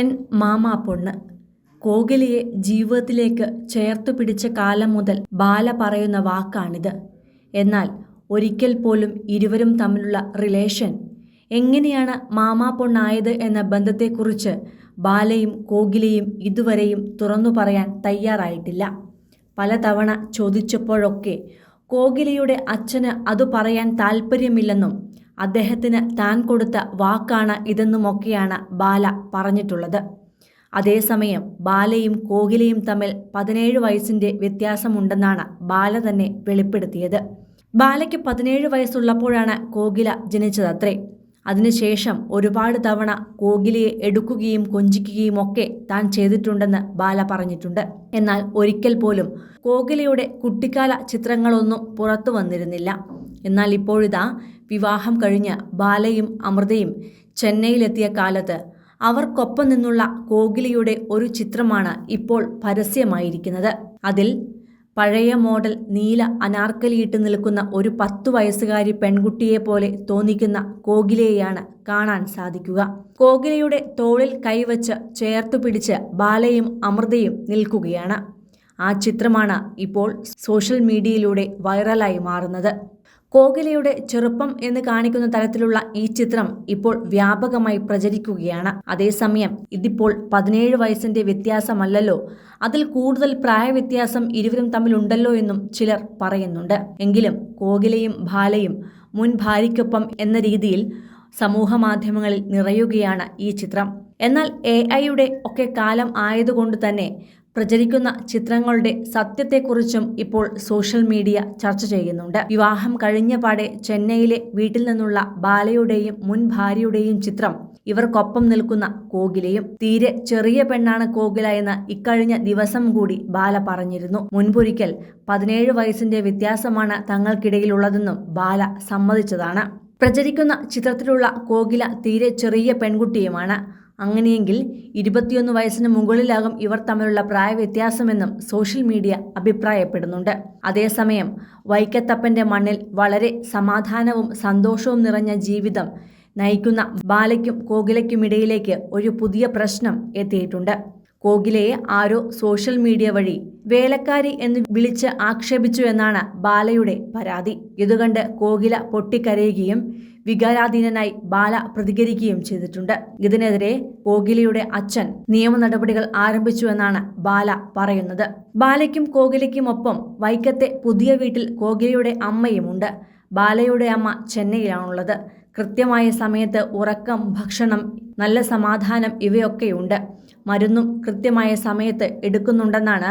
N മാമാ പൊണ്ണ്. കോകിലയെ ജീവിതത്തിലേക്ക് ചേർത്തു പിടിച്ച കാലം മുതൽ ബാല പറയുന്ന വാക്കാണിത്. എന്നാൽ ഒരിക്കൽ പോലും ഇരുവരും തമ്മിലുള്ള റിലേഷൻ എങ്ങനെയാണ് മാമാ പൊണ്ണായത് എന്ന ബന്ധത്തെക്കുറിച്ച് ബാലയും കോകിലയും ഇതുവരെയും തുറന്നു പറയാൻ തയ്യാറായിട്ടില്ല. പലതവണ ചോദിച്ചപ്പോഴൊക്കെ കോകിലയുടെ അച്ഛന് അത് പറയാൻ താല്പര്യമില്ലെന്നും അദ്ദേഹത്തിന് താൻ കൊടുത്ത വാക്കാണ് ഇതെന്നുമൊക്കെയാണ് ബാല പറഞ്ഞിട്ടുള്ളത്. അതേസമയം ബാലയും കോകിലയും തമ്മിൽ പതിനേഴ് വയസ്സിന്റെ വ്യത്യാസമുണ്ടെന്നാണ് ബാല തന്നെ വെളിപ്പെടുത്തിയത്. ബാലയ്ക്ക് പതിനേഴ് വയസ്സുള്ളപ്പോഴാണ് കോകില ജനിച്ചതത്രേ. അതിനുശേഷം ഒരുപാട് തവണ കോകിലയെ എടുക്കുകയും കൊഞ്ചിക്കുകയും ഒക്കെ താൻ ചെയ്തിട്ടുണ്ടെന്ന് ബാല പറഞ്ഞിട്ടുണ്ട്. എന്നാൽ ഒരിക്കൽ പോലും കോകിലയുടെ കുട്ടിക്കാല ചിത്രങ്ങളൊന്നും പുറത്തു വന്നിരുന്നില്ല. എന്നാൽ ഇപ്പോഴിതാ വിവാഹം കഴിഞ്ഞ് ബാലയും അമൃതയും ചെന്നൈയിലെത്തിയ കാലത്ത് അവർക്കൊപ്പം നിന്നുള്ള കോഗിലിയുടെ ഒരു ചിത്രമാണ് ഇപ്പോൾ പരസ്യമായിരിക്കുന്നത്. അതിൽ പഴയ മോഡൽ നീല അനാർക്കലിയിട്ട് നിൽക്കുന്ന ഒരു പത്തു വയസ്സുകാരി പെൺകുട്ടിയെ പോലെ തോന്നിക്കുന്ന കോകിലയെയാണ് കാണാൻ സാധിക്കുക. കോകിലയുടെ തോളിൽ കൈവച്ച് ചേർത്തു പിടിച്ച് ബാലയും അമൃതയും നിൽക്കുകയാണ്. ആ ചിത്രമാണ് ഇപ്പോൾ സോഷ്യൽ മീഡിയയിലൂടെ വൈറലായി മാറുന്നത്. കോകിലയുടെ ചെറുപ്പം എന്ന് കാണിക്കുന്ന തരത്തിലുള്ള ഈ ചിത്രം ഇപ്പോൾ വ്യാപകമായി പ്രചരിക്കുകയാണ്. അതേസമയം ഇതിപ്പോൾ പതിനേഴ് വയസ്സിന്റെ വ്യത്യാസമല്ലല്ലോ. അതിൽ കൂടുതൽ പ്രായവ്യത്യാസം ഇരുവരും തമ്മിലുണ്ടല്ലോ എന്നും ചിലർ പറയുന്നുണ്ട്. എങ്കിലും കോകിലയും ഭാലയും മുൻ ഭാര്യയ്ക്കൊപ്പം എന്ന രീതിയിൽ സമൂഹ മാധ്യമങ്ങളിൽ നിറയുകയാണ് ഈ ചിത്രം. എന്നാൽ എ ഐയുടെ ഒക്കെ കാലം ആയതുകൊണ്ട് തന്നെ പ്രചരിക്കുന്ന ചിത്രങ്ങളുടെ സത്യത്തെക്കുറിച്ചും ഇപ്പോൾ സോഷ്യൽ മീഡിയ ചർച്ച ചെയ്യുന്നുണ്ട്. വിവാഹം കഴിഞ്ഞ പാടെ ചെന്നൈയിലെ വീട്ടിൽ നിന്നുള്ള ബാലയുടെയും മുൻ ഭാര്യയുടെയും ചിത്രം ഇവർക്കൊപ്പം നിൽക്കുന്ന കോകിലയും. തീരെ ചെറിയ പെണ്ണാണ് കോകില എന്ന് ഇക്കഴിഞ്ഞ ദിവസം കൂടി ബാല പറഞ്ഞിരുന്നു. മുൻപൊരിക്കൽ പതിനേഴ് വയസ്സിന്റെ വ്യത്യാസമാണ് തങ്ങൾക്കിടയിലുള്ളതെന്നും ബാല സമ്മതിച്ചതാണ്. പ്രചരിക്കുന്ന ചിത്രത്തിലുള്ള കോകില തീരെ ചെറിയ പെൺകുട്ടിയുമാണ്. അങ്ങനെയെങ്കിൽ ഇരുപത്തിയൊന്ന് വയസ്സിന് മുകളിലാകും ഇവർ തമ്മിലുള്ള പ്രായവ്യത്യാസമെന്നും സോഷ്യൽ മീഡിയ അഭിപ്രായപ്പെടുന്നുണ്ട്. അതേസമയം വൈക്കത്തപ്പന്റെ മണ്ണിൽ വളരെ സമാധാനവും സന്തോഷവും നിറഞ്ഞ ജീവിതം നയിക്കുന്ന ബാലയ്ക്കും കോകിലയ്ക്കുമിടയിലേക്ക് ഒരു പുതിയ പ്രശ്നം എത്തിയിട്ടുണ്ട്. കോകിലയെ ആരോ സോഷ്യൽ മീഡിയ വഴി വേലക്കാരി എന്ന് വിളിച്ച് ആക്ഷേപിച്ചു എന്നാണ് ബാലയുടെ പരാതി. ഇതുകണ്ട് കോകില പൊട്ടിക്കരയുകയും വികാരാധീനനായി ബാല പ്രതികരിക്കുകയും ചെയ്തിട്ടുണ്ട്. ഇതിനെതിരെ കോകിലയുടെ അച്ഛൻ നിയമ നടപടികൾ ആരംഭിച്ചുവെന്നാണ് ബാല പറയുന്നത്. ബാലയ്ക്കും കോകിലയ്ക്കും ഒപ്പം വൈക്കത്തെ പുതിയ വീട്ടിൽ കോകിലയുടെ അമ്മയുമുണ്ട് ബാലയുടെ അമ്മ ചെന്നൈയിലാണുള്ളത്. കൃത്യമായ സമയത്ത് ഉറക്കം ഭക്ഷണം നല്ല സമാധാനം ഇവയൊക്കെയുണ്ട്. മരുന്നും കൃത്യമായ സമയത്ത് എടുക്കുന്നുണ്ടെന്നാണ്